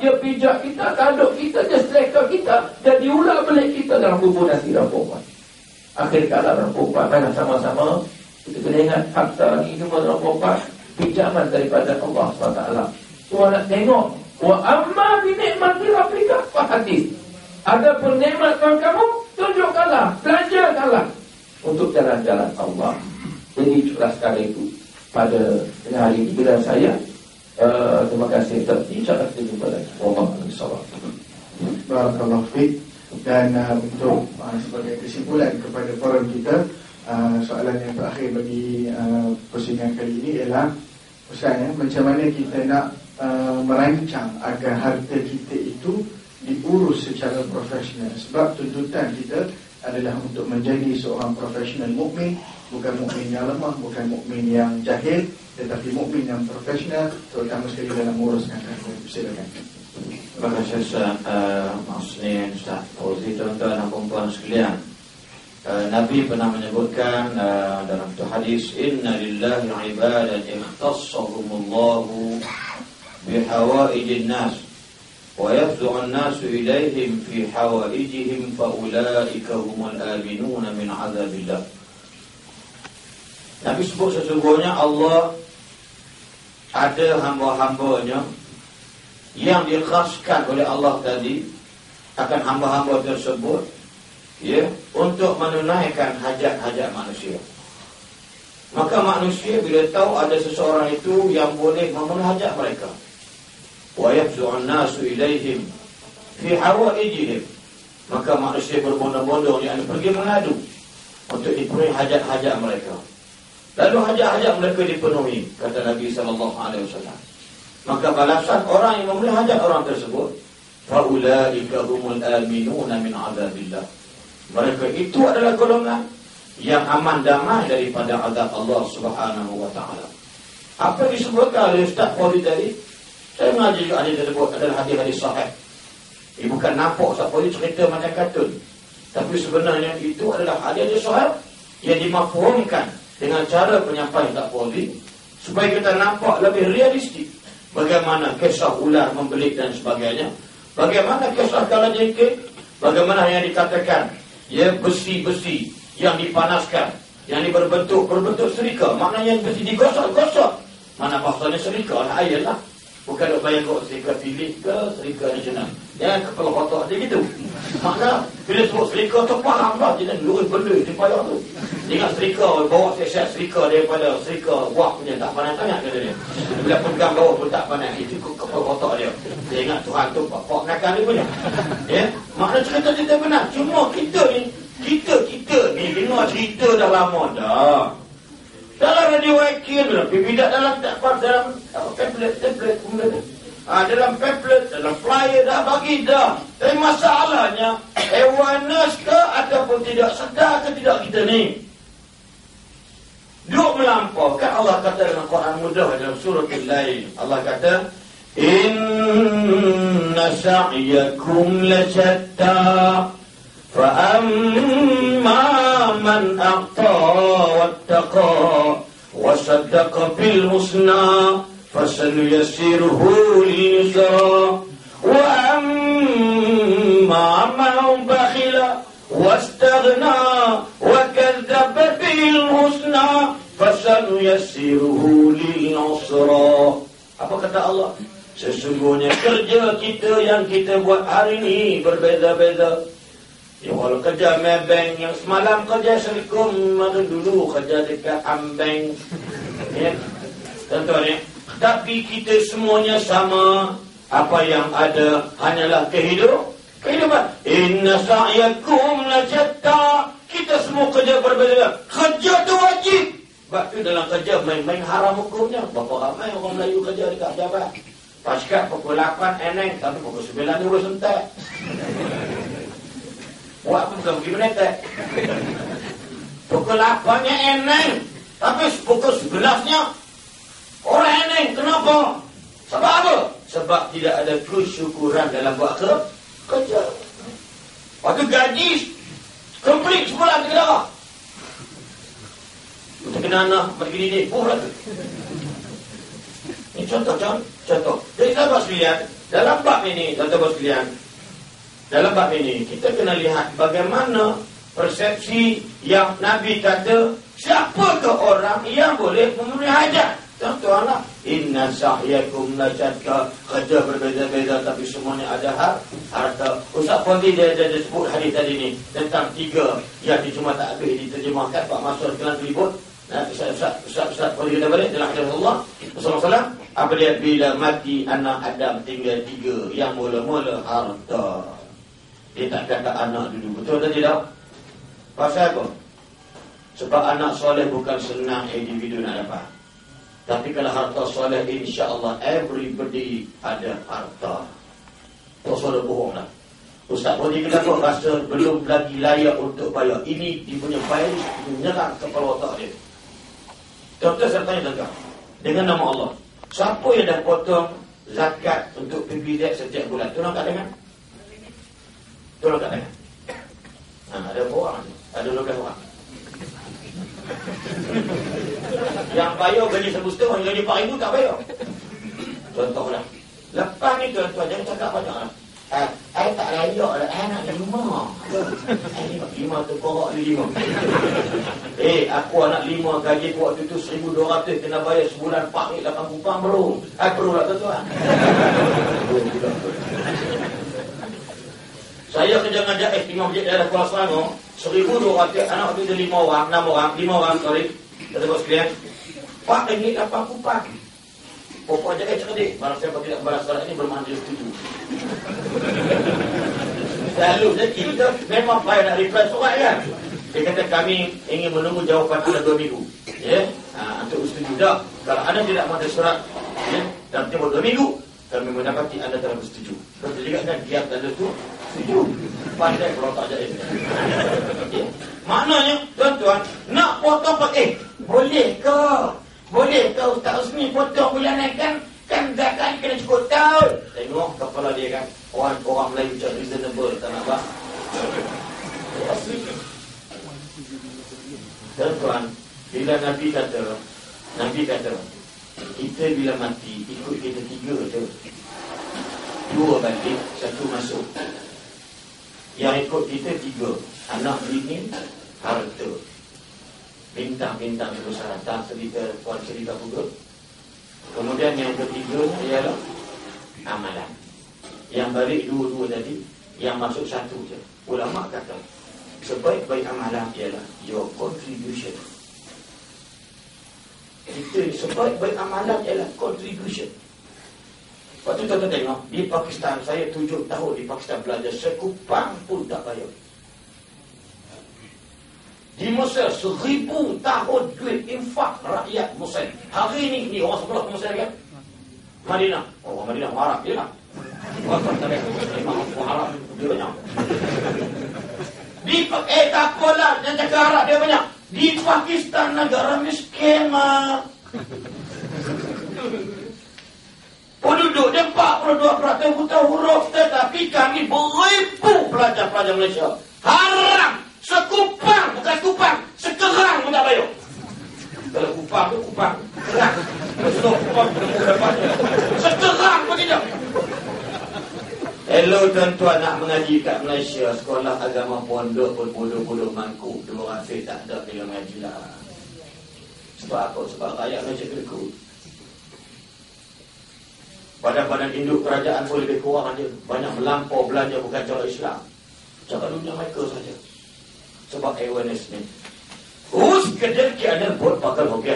dia pijak kita, tanduk kita, dia seleka kita, dan diulang balik kita dalam kubur nanti dalam perempuan. Akhir kala dalam perempuan, mana sama-sama, kita kena ingat fakta ni semua dalam perempuan, pijaman daripada Allah SWT. Semua nak tengok, wa amma binikmati rabbika fa hadis. Ada pun nikmat Tuhan kamu, tunjukkanlah, belajarkanlah untuk jalan-jalan Allah. Jadi itulah sekali itu pada hari ini bila saya uh, terima kasih jumpa lagi Allah Barakallah Fik Dan uh, untuk uh, sebagai kesimpulan kepada forum kita uh, Soalan yang terakhir bagi uh, pusingan kali ini ialah Ustaz ya, macam mana kita nak uh, merancang agar harta kita itu diurus secara profesional Sebab tuntutan kita adalah untuk menjadi seorang profesional mukmin bukan mukmin yang lemah, bukan mukmin yang jahil, tetapi mukmin yang profesional, terutama sekali dalam menguruskan harta. Silakan. Ustaz uh, Maksudnya Ustaz Fauzi Tuan-tuan dan perempuan sekalian uh, Nabi pernah menyebutkan uh, Dalam satu hadis Inna lillahi ibadan ikhtassahumullahu Bihawaijin nas Wa yafzu'un nasu ilaihim Fi hawaijihim Fa'ulaika humul aminuna min azabillah. Nabi sebut sesungguhnya Allah ada hamba-hambanya yang dikhaskan oleh Allah tadi akan hamba-hamba tersebut ya untuk menunaikan hajat-hajat manusia. Maka manusia bila tahu ada seseorang itu yang boleh memenuhi hajat mereka. Wa yafzu'un nasu ilaihim fi hawaijihim. Maka manusia berbondong-bondong yang pergi mengadu untuk dipenuhi hajat-hajat mereka. Lalu hajat-hajat mereka dipenuhi kata Nabi sallallahu alaihi wasallam. Maka balasan orang yang memenuhi hajat orang tersebut faulaika humul aminuna min azabillah. Mereka itu adalah golongan yang aman damai daripada azab Allah Subhanahu wa taala. Apa disebutkan oleh Ustaz Fawzi tadi? Saya mengaji juga hadis tersebut adalah hadis-hadis sahih. Ini bukan nampak Ustaz Fawzi cerita macam kartun. Tapi sebenarnya itu adalah hadis-hadis sahih yang dimafhumkan dengan cara penyampaian tak Fauzi supaya kita nampak lebih realistik bagaimana kisah ular membelik dan sebagainya. Bagaimana kisah kala jengkit bagaimana yang dikatakan? Ya besi-besi yang dipanaskan yang berbentuk berbentuk serika. Maknanya besi digosok-gosok. Mana bahasanya serika? Lah ayat lah bukan nak bayang kok serika pilih ke serika nasional ya kepala kotak dia gitu maka bila sebut serika tu faham lah jadi lurus benda di payah tu Ingat serika, bawa set-set serika daripada serika buah punya tak panas sangat kata dia. Bila pegang bawah pun tak panas. Itu kepala kotak dia. Dia ingat Tuhan tu pak nakal dia punya. Ya? Makna cerita cerita benar. Cuma kita ni, kita, kita ni dengar cerita dah lama dah. Dalam radio wakil, dalam bibidak dalam tak dalam apa pamphlet, pamphlet, pamphlet. Ha, dalam pamphlet, dalam flyer dah bagi dah. Tapi masalahnya, awareness ke ataupun tidak sedar ke tidak kita ni. Duk melampaukan Allah kata dalam Quran mudah dalam surah Al-Lail. Allah kata Inna sa'yakum lashatta fa amma man aqta wattaqa wa saddaqa bil husna fasanuyassiruhu lil yusra wa amma man bakhila wastaghna wa kadzdzaba bil husna fasanuyassiruhu lil usra apa kata Allah? Sesungguhnya kerja kita yang kita buat hari ini berbeza-beza ya kalau kerja mebeng yang semalam kerja serikum maka dulu kerja dekat ambeng ya tentu ya tapi kita semuanya sama apa yang ada hanyalah kehidupan kehidupan inna sa'yakum lajatta kita semua kerja berbeza kerja tu wajib sebab tu dalam kerja main-main haram hukumnya. Berapa ramai orang Melayu kerja dekat jabat. Pasca pukul 8 eneng. Tapi pukul 9 ni urus entek. Buat apa bukan pergi menetek. Pukul 8 nya eneng. Tapi pukul 11 nya orang eneng. Kenapa? Sebab apa? Sebab tidak ada kesyukuran dalam buat ke kerja. Waktu gaji komplit ke darah. Kita kena anak begini ni, buh lah tu. Ini contoh, contoh. contoh. Jadi sahabat sekalian, dalam bab ini, sahabat sekalian, dalam bab ini, kita kena lihat bagaimana persepsi yang Nabi kata, siapakah orang yang boleh memenuhi hajat? Tuan-tuanlah, inna sahyakum lajatka kerja berbeza-beza tapi semuanya ada har harta. Ustaz Pondi dia, dia, dia sebut hadis tadi ni tentang tiga yang cuma tak habis diterjemahkan Pak Masud dengan ribut. Nah, Ustaz Pondi kita balik dalam hadis Allah Rasulullah apa dia bila mati anak Adam tinggal tiga yang mula-mula harta. Dia tak kata anak dulu. Betul atau tidak? Pasal apa? Sebab anak soleh bukan senang individu nak dapat. Tapi kalau harta soleh insya Allah everybody ada harta. Tak soleh bohong lah. Ustaz dia kenapa rasa belum lagi layak untuk bayar. Ini dia punya bayar menyerang kepala otak dia. Contoh saya tanya tuan Dengan nama Allah. Siapa yang dah potong zakat untuk PPZ setiap bulan? Tolong kat dengar. Tolong kat dengar. Ha, ada orang. Ada 12 orang. Yang bayar gaji seribu setengah, gaji empat ribu tak bayar. Contohlah. Lepas ni tuan-tuan, jangan cakap banyak lah. Eh, saya tak layak lah. Saya nak lima. Saya nak lima tu korok ni lima. Eh, aku anak lima gaji tu waktu tu seribu dua ratus kena bayar sebulan empat ni lapan kupang belum. Eh, perlu lah tuan-tuan. Saya kerja dengan JAS, lima masjid daerah Kuala Selangor. Seribu dua ratus, anak waktu tu lima orang, enam orang, lima orang, sorry. Kata bos sekalian. Pak ringgit lapan kupang. Pokok aja eh cerdik. Barang siapa tidak balas salat ini bermakna dia setuju. Lalu dia kita memang payah nak reply surat kan. Dia kata kami ingin menunggu jawapan anda dua minggu. Ya, ha, untuk setuju tak. Kalau anda tidak mahu surat, ya, dalam tempoh dua minggu, kami mendapati anda telah bersetuju. Betul juga kan dia tanda tu setuju. Pandai kalau tak jadi. Ya. Maknanya, tuan-tuan, nak potong pakai, boleh ke? Boleh ke Ustaz Usmi potong bulanan kan? Kan zakat kena cukup tahun. Tengok kepala dia kan. Orang orang Melayu macam reasonable. Tak nak apa? Tuan-tuan, bila Nabi kata, Nabi kata, kita bila mati, ikut kita tiga je. Dua balik, satu masuk. Yang ikut kita tiga. Anak bini, harta bintang-bintang itu saratan cerita puan cerita juga. Kemudian yang ketiga ialah amalan. Yang balik dua-dua tadi, yang masuk satu je. Ulama kata, sebaik-baik amalan ialah your contribution. Itu sebaik-baik amalan ialah contribution. Waktu tuan-tuan tengok, di Pakistan, saya tujuh tahun di Pakistan belajar, sekupang pun tak bayar. Di Mesir seribu tahun duit infak rakyat Mesir. Hari ini ni orang sebelah Mesir kan? Madinah. Oh, Madinah marah dia lah. Di eh tak apalah yang cakap Arab dia banyak. Di Pakistan negara miskin mah. Penduduk dia 42% buta huruf tetapi kami beribu pelajar-pelajar Malaysia. Haram Sekupang bukan kupang Sekerang pun tak bayar. Kalau kupang tu kupang Kerang kupang Sekerang pun tidak Hello tuan-tuan nak mengaji kat Malaysia. Sekolah agama pondok pun bodoh-bodoh mangkuk saya tak ada dia mengaji lah. Sebab apa? Sebab rakyat Malaysia kekut Badan-badan induk kerajaan pun lebih kurang aja Banyak melampau belanja bukan cara Islam Cara dunia mereka saja sebab awareness ni Us kedel ki ada buat pakal hoke.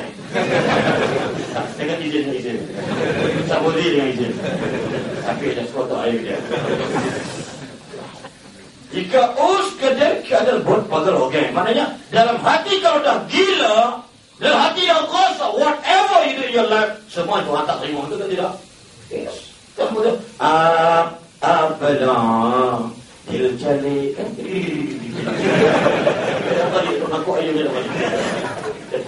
Dengan izin izin. Tak boleh dengan izin. Tapi ada sesuatu air dia. Jika us kedel ki ada buat pakal hoke. Maknanya dalam hati kalau dah gila, dalam hati yang kosa, whatever you do in your life, semua Tuhan tak terima. Itu tidak? Yes. Kemudian, ah, apa dah? Dia cari kan Aku ayah dia Dia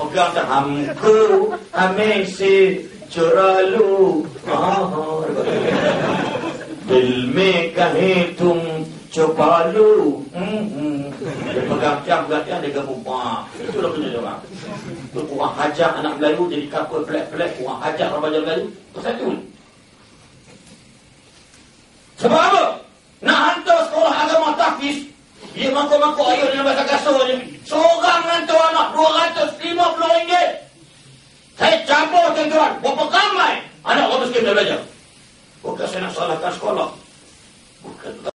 pegang Hamku Amesi Ceralu Bil me kahe tum copalu Dia pegang jam Dia gabung Itulah punya dia orang Orang hajar anak Melayu jadi kapal pelik-pelik. Orang hajar remaja Melayu. Persatu. Sebab apa? Nak hantar sekolah agama tahfiz. Dia mangkuk-mangkuk ayah dengan bahasa kasar ni. Seorang hantar anak RM250. Saya campur tuan-tuan. Berapa ramai anak orang miskin dah belajar. Bukan saya nak salahkan sekolah. Bukan